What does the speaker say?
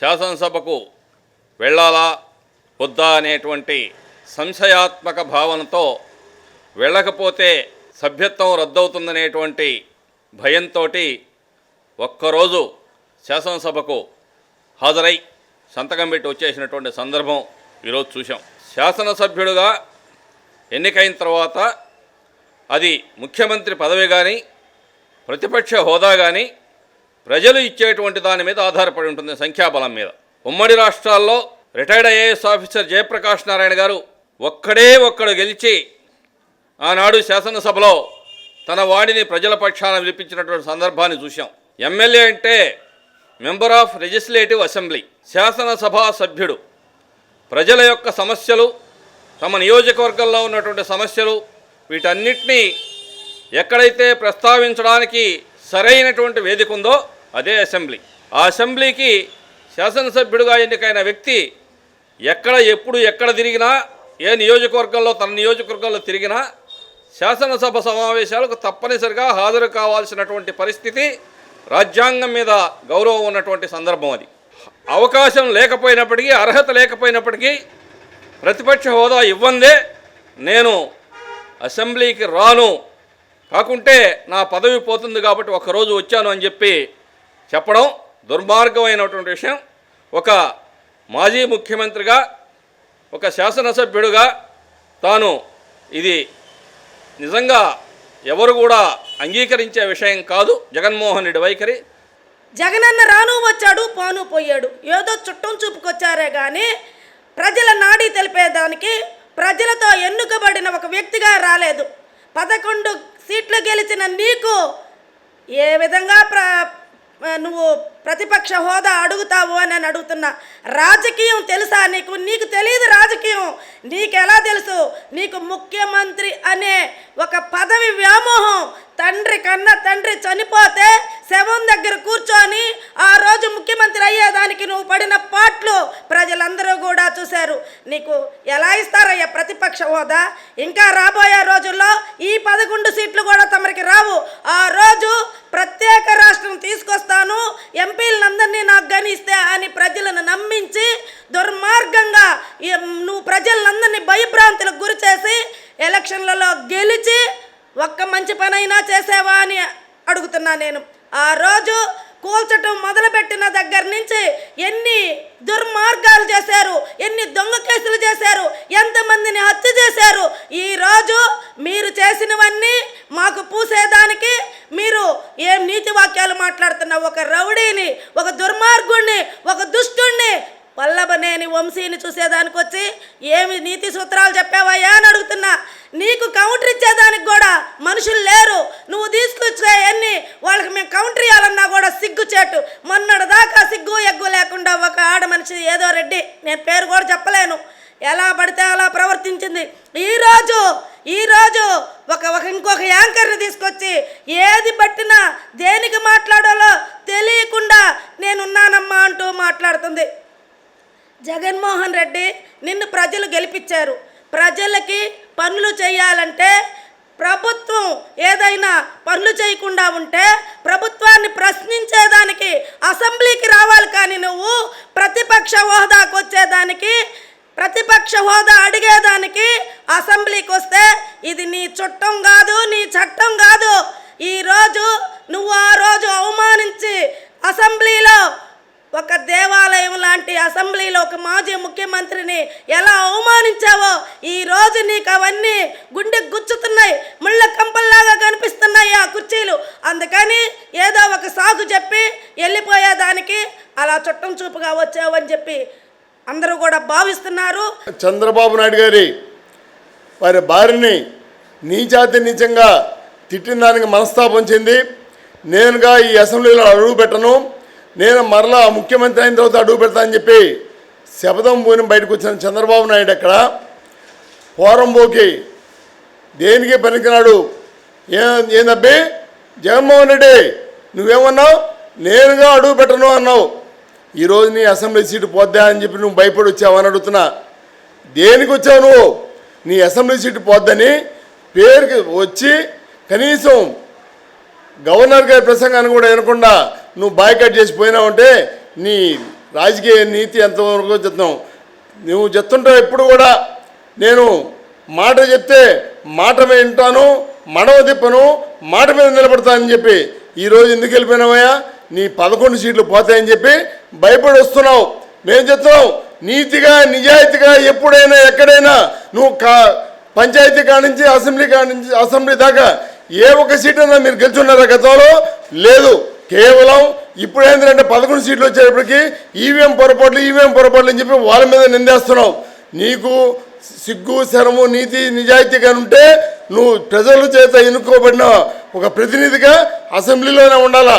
శాసనసభకు వెళ్ళాలా వద్దా అనేటువంటి సంశయాత్మక భావనతో వెళ్ళకపోతే సభ్యత్వం రద్దవుతుందనేటువంటి భయంతో ఒక్కరోజు శాసనసభకు హాజరై సంతకం పెట్టి వచ్చేసినటువంటి సందర్భం ఈరోజు చూసాం శాసనసభ్యుడుగా ఎన్నికైన తర్వాత అది ముఖ్యమంత్రి పదవి కానీ ప్రతిపక్ష హోదా కానీ ప్రజలు ఇచ్చేటువంటి దాని మీద ఆధారపడి ఉంటుంది సంఖ్యాబలం మీద. ఉమ్మడి రాష్ట్రాల్లో retired IAS officer Jayaprakash Narayana గారు ఒక్కడే ఒక్కడు గెలిచి ఆనాడు శాసనసభలో తన వాడిని ప్రజల పక్షాన విలిపించినటువంటి సందర్భాన్ని చూశాం. ఎమ్మెల్యే అంటే మెంబర్ ఆఫ్ లెజిస్లేటివ్ అసెంబ్లీ శాసనసభా సభ్యుడు. ప్రజల యొక్క సమస్యలు తమ నియోజకవర్గంలో ఉన్నటువంటి సమస్యలు వీటన్నిటినీ ఎక్కడైతే ప్రస్తావించడానికి సరైనటువంటి వేదిక ఉందో అదే అసెంబ్లీ. ఆ అసెంబ్లీకి శాసనసభ్యుడిగా ఎన్నికైన వ్యక్తి ఎక్కడ ఎప్పుడు ఎక్కడ తిరిగినా ఏ నియోజకవర్గంలో తన నియోజకవర్గంలో తిరిగినా శాసనసభ సమావేశాలకు తప్పనిసరిగా హాజరు కావాల్సినటువంటి పరిస్థితి రాజ్యాంగం మీద గౌరవం ఉన్నటువంటి సందర్భం అది. అవకాశం లేకపోయినప్పటికీ అర్హత లేకపోయినప్పటికీ ప్రతిపక్ష హోదా ఇవ్వందే నేను అసెంబ్లీకి రాను కాకుంటే నా పదవి పోతుంది కాబట్టి ఒకరోజు వచ్చాను అని చెప్పి చెప్పడం దుర్మార్గమైనటువంటి విషయం. ఒక మాజీ ముఖ్యమంత్రిగా ఒక శాసనసభ్యుడిగా తాను ఇది నిజంగా ఎవరు కూడా అంగీకరించే విషయం కాదు. జగన్మోహన్ రెడ్డి వైఖరి. జగనన్న రాను వచ్చాడు పాను పోయాడు. ఏదో చుట్టం చూపుకొచ్చారే కానీ ప్రజల నాడి తెలిపేదానికి ప్రజలతో ఎన్నుకబడిన ఒక వ్యక్తిగా రాలేదు. పదకొండు సీట్లు గెలిచిన నీకు ఏ విధంగా ప్ర నువ్వు ప్రతిపక్ష హోదా అడుగుతావు అని నేను అడుగుతున్నా. రాజకీయం తెలుసా నీకు? నీకు తెలియదు రాజకీయం. నీకు ఎలా తెలుసు? నీకు ముఖ్యమంత్రి అనే ఒక పదవి వ్యామోహం. తండ్రి కన్న తండ్రి చనిపోతే శవం దగ్గర కూర్చొని ఆ రోజు ముఖ్యమంత్రి అయ్యేదానికి నువ్వు పడిన పాటలు ప్రజలందరూ కూడా చూశారు. నీకు ఎలా ఇస్తారయ్యా ప్రతిపక్ష హోదా? ఇంకా రాబోయే రోజుల్లో ఈ పదకొండు సీట్లు కూడా తమరికి రావు. ఆ రోజు ప్రత్యేక రాష్ట్రం తీసుకు ఎంపీలందరినీ నాకు గణిస్తే అని ప్రజలను నమ్మించి దుర్మార్గంగా ఈ నువ్వు ప్రజలందరినీ భయభ్రాంతులకు గురి చేసి ఎలక్షన్లలో గెలిచి ఒక్క మంచి పనైనా చేసావా అని అడుగుతున్నా నేను. ఆ రోజు కూల్చటం మొదలుపెట్టిన దగ్గర నుంచి ఎన్ని దుర్మార్గాలు చేశారు ఎన్ని దొంగ కేసులు చేశారు ఎంతమందిని హత్య చేశారు ఈ రోజు మీరు చేసినవన్నీ మాకు పూసేదానికి మీరు ఏం నీతి వాక్యాలు మాట్లాడుతున్న ఒక రౌడీని ఒక దుర్మార్గుణ్ణి ఒక దుష్టుణ్ణి వల్లభనేని వంశీని చూసేదానికి వచ్చి ఏమి నీతి సూత్రాలు చెప్పావయ్యా అని అడుగుతున్నా. నీకు కౌంటర్ ఇచ్చేదానికి కూడా మనుషులు లేరు. నువ్వు తీసుకొచ్చే అన్ని వాళ్ళకి మేము కౌంటర్ ఇవ్వాలన్నా కూడా సిగ్గు చేటు. మొన్నటి దాకా సిగ్గు ఎగ్గు లేకుండా ఒక ఆడ మనిషి ఏదో రెడ్డి నేను పేరు కూడా చెప్పలేను. ఎలా పడితే అలా ప్రవర్తించింది. ఈరోజు ఈరోజు ఒక ఒక ఇంకొక యాంకర్ని తీసుకొచ్చి ఏది పట్టినా దేనికి మాట్లాడాలో తెలియకుండా నేనున్నానమ్మా అంటూ మాట్లాడుతుంది. జగన్మోహన్ రెడ్డి నిన్ను ప్రజలు గెలిపించారు. ప్రజలకి పనులు చేయాలంటే ప్రభుత్వం ఏదైనా పనులు చేయకుండా ఉంటే ప్రభుత్వాన్ని ప్రశ్నించేదానికి అసెంబ్లీకి రావాలి కానీ నువ్వు ప్రతిపక్ష హోదాకు వచ్చేదానికి ప్రతిపక్ష హోదా అడిగేదానికి అసెంబ్లీకి వస్తే ఇది నీ చుట్టం కాదు నీ చట్టం కాదు. ఈరోజు నువ్వు ఆ రోజు అవమానించి అసెంబ్లీలో ఒక దేవాలయం లాంటి అసెంబ్లీలో ఒక మాజీ ముఖ్యమంత్రిని ఎలా అవమానించావో ఈ రోజు నీకు అవన్నీ గుండె గుచ్చుతున్నాయి ముళ్ళ కంపల్లాగా కనిపిస్తున్నాయి ఆ కుర్చీలు. అందుకని ఏదో ఒక సాగు చెప్పి వెళ్ళిపోయేదానికి అలా చుట్టం చూపుగా వచ్చావని చెప్పి అందరూ కూడా భావిస్తున్నారు. చంద్రబాబు నాయుడు గారి వారి భార్యని నీచాతి నీచంగా తిట్టిన దానికి మనస్తాపం చెంది నేనుగా ఈ అసెంబ్లీలో అడుగు పెట్టను నేను మరలా ముఖ్యమంత్రి అయిన తర్వాత అడుగు పెడతానని చెప్పి శపథం పోయిన బయటకు వచ్చిన చంద్రబాబు నాయుడు అక్కడ పోరంబోకి దేనికి పనికినాడు ఏ ఏందబ్బి? జగన్మోహన్ రెడ్డి నువ్వేమన్నావు? నేనుగా అడుగు పెట్టను అన్నావు. ఈరోజు నీ అసెంబ్లీ సీటు పోద్దా అని చెప్పి నువ్వు భయపడి వచ్చావని అడుగుతున్నా. దేనికి వచ్చావు నువ్వు? నీ అసెంబ్లీ సీటు పోద్దని పేరుకి వచ్చి కనీసం గవర్నర్ గారి ప్రసంగాన్ని కూడా వినకుండా నువ్వు బాయ్కట్ చేసి పోయినావంటే నీ రాజకీయ నీతి ఎంతవరకు చెప్తాం నువ్వు చెప్తుంటావు ఎప్పుడు కూడా. నేను మాట చెప్తే మాట వింటాను మడవ తిప్పను మాట మీద నిలబడతానని చెప్పి ఈరోజు ఎందుకు వెళ్ళిపోయినావయ్యా? నీ పదకొండు సీట్లు పోతాయని చెప్పి భయపడి వస్తున్నావు. మేము చెప్తున్నాం నీతిగా నిజాయితీగా ఎప్పుడైనా ఎక్కడైనా నువ్వు కా పంచాయతీ కాడ నుంచి అసెంబ్లీ కాడ నుంచి అసెంబ్లీ దాకా ఏ ఒక్క సీట్ అయినా మీరు గెలుచున్నారా గతంలో? లేదు. కేవలం ఇప్పుడు ఏంటంటే పదకొండు సీట్లు వచ్చేటప్పటికి ఈవీఎం పొరపాట్లు ఈవీఎం పొరపాట్లు అని చెప్పి వాళ్ళ మీద నిందేస్తున్నావు. నీకు సిగ్గు శరము నీతి నిజాయితీగా ఉంటే నువ్వు ప్రజల చేత ఎన్నుకోబడిన ఒక ప్రతినిధిగా అసెంబ్లీలోనే ఉండాలా?